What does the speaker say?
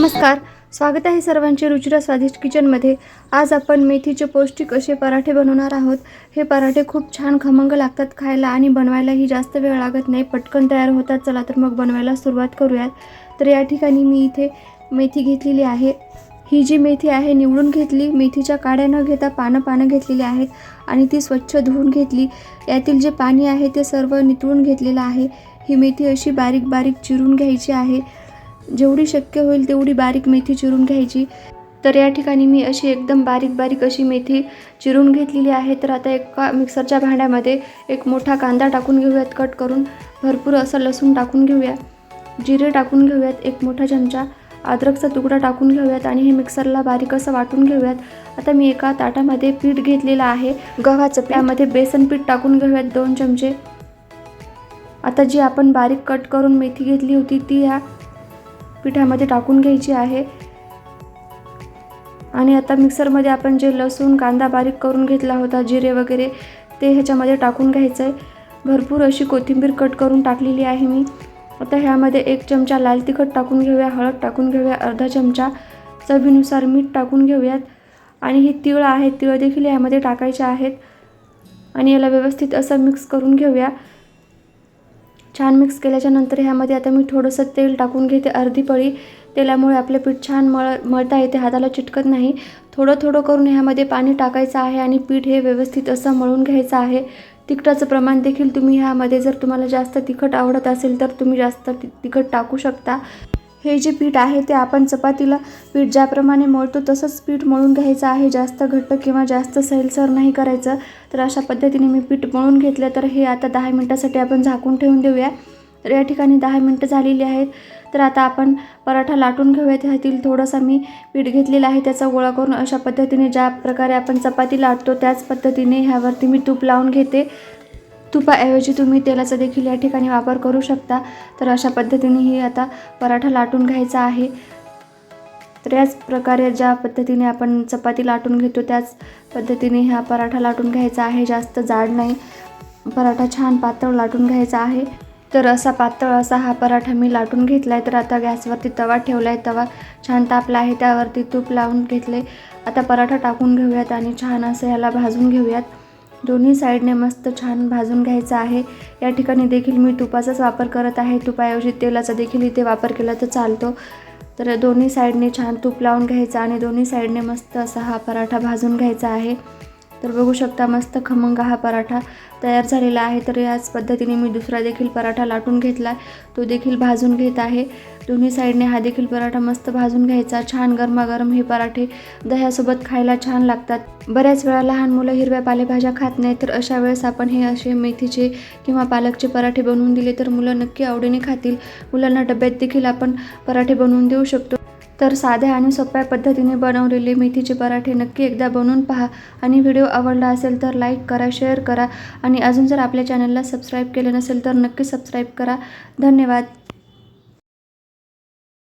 नमस्कार. स्वागत आहे सर्वांचे रुचिरा स्वादिष्ट किचनमध्ये. आज आपण मेथीचे पौष्टिक असे पराठे बनवणार आहोत. हे पराठे खूप छान खमंग लागतात खायला आणि बनवायलाही जास्त वेळ लागत नाही. पटकन तयार होतात. चला तर मग बनवायला सुरुवात करूयात. तर या ठिकाणी मी इथे मेथी घेतलेली आहे. ही जी मेथी आहे निवडून घेतली. मेथीच्या काड्या न घेता पानं पानं घेतलेली आहेत आणि ती स्वच्छ धुवून घेतली. यातील जे पाणी आहे ते सर्व नितळून घेतलेलं आहे. ही मेथी अशी बारीक बारीक चिरून घ्यायची आहे. जेवढी शक्य होईल तेवढी बारीक मेथी चिरून घ्यायची. तर या ठिकाणी मी अशी एकदम बारीक बारीक अशी मेथी चिरून घेतलेली आहे. तर आता एका मिक्सरच्या भांड्यामध्ये एक मोठा कांदा टाकून घेऊयात. कट करून भरपूर असं लसूण टाकून घेऊया. जिरे टाकून घेऊयात. एक मोठा चमचा अद्रकचा तुकडा टाकून घेऊयात आणि हे मिक्सरला बारीक असं वाटून घेऊयात. आता मी एका ताटामध्ये पीठ घेतलेलं आहे. गव्हाचं त्यामध्ये बेसन पीठ टाकून घेऊयात दोन चमचे. आता जी आपण बारीक कट करून मेथी घेतली होती ती ह्या पिठामध्ये टाकून घ्यायची आहे. आणि आता मिक्सरमध्ये आपण जे लसूण कांदा बारीक करून घेतला होता जिरे वगैरे ते ह्याच्यामध्ये टाकून घ्यायचं आहे भरपूर अशी कोथिंबीर कट करून टाकलेली आहे मी. आता ह्यामध्ये एक चमचा लाल तिखट टाकून घेऊया हळद टाकून घेऊया अर्धा चमचा चवीनुसार मीठ टाकून घेऊयात. आणि ही तिळ आहेत तिळ देखील यामध्ये टाकायचे आहेत. आणि याला व्यवस्थित असं मिक्स करून घेऊया. छान मिक्स केल्याच्यानंतर ह्यामध्ये आता मी थोडंसं तेल टाकून घेते अर्धी पळी. तेलामुळे आपले पीठ छान मळ मळता येते हाताला चिटकत नाही. थोडं थोडं करून ह्यामध्ये पाणी टाकायचं आहे आणि पीठ हे व्यवस्थित असं मळून घ्यायचं आहे. तिखटाचं प्रमाण देखील तुम्ही ह्यामध्ये जर तुम्हाला जास्त तिखट आवडत असेल तर तुम्ही जास्त ति- तिखट टाकू शकता. हे जे पीठ आहे ते आपण चपातीला पीठ ज्याप्रमाणे मळतो तसंच पीठ मळून घ्यायचं आहे. जास्त घट्ट किंवा जास्त सैलसर नाही करायचं. तर अशा पद्धतीने मी पीठ मळून घेतलं. तर हे आता दहा मिनटासाठी आपण झाकून ठेवून देऊया. तर या ठिकाणी दहा मिनटं झालेली आहेत. तर आता आपण पराठा लाटून घेऊयात. ह्यातील थोडासा मी पीठ घेतलेला आहे. त्याचा गोळा करून अशा पद्धतीने ज्या प्रकारे आपण चपाती लाटतो त्याच पद्धतीने ह्यावरती मी तूप लावून घेते. तुपाऐवजी तुम्ही तेलाचा देखील या ठिकाणी वापर करू शकता. तर अशा पद्धतीने ही आता पराठा लाटून घ्यायचा आहे. तर याच प्रकारे ज्या पद्धतीने आपण चपाती लाटून घेतो त्याच पद्धतीने हा पराठा लाटून घ्यायचा आहे. जास्त जाड नाही. पराठा छान पातळ लाटून घ्यायचा आहे. तर असा पातळ असा हा पराठा मी लाटून घेतला आहे तर आता गॅसवरती तवा ठेवला आहे तवा छान तापला आहे. त्यावरती तूप लावून घेतले. आता पराठा टाकून घेऊयात आणि छान असं ह्याला भाजून घेऊयात. दोन्ही साईडने मस्त छान भाजून घ्यायचं आहे. या ठिकाणी देखील मी तुपाचाच वापर करत आहे. तुपाऐवजी तेलाचा देखील इथे वापर केला तर चालतो. तर दोन्ही साईडने छान तूप लावून घ्यायचं आणि दोन्ही साईडने मस्त असा हा पराठा भाजून घ्यायचा आहे. तर बघू शकता मस्त खमंग हा पराठा तयार झालेला आहे. तर याच पद्धतीने मी दुसरा देखील पराठा लाटून घेतला तो देखील भाजून घेत आहे. दोन्ही साईडने हा देखील पराठा मस्त भाजून घ्यायचा. छान गरमागरम हे पराठे दह्यासोबत खायला छान लागतात. बऱ्याच वेळा लहान मुलं हिरव्या पालेभाज्या खात नाही तर अशा वेळेस आपण हे असे मेथीचे किंवा पालकचे पराठे बनवून दिले तर मुलं नक्की आवडीने खातील. मुलांना डब्यात देखील आपण पराठे बनवून देऊ शकतो. तर साध्या आणि सोप्या पद्धतीने बनवलेले मेथीचे पराठे नक्की एकदा बनवून पहा. आणि व्हिडिओ आवडला असेल तर लाईक करा शेअर करा. आणि अजून जर आपल्या चॅनलला सबस्क्राईब केलं नसेल तर नक्की सबस्क्राईब करा. धन्यवाद.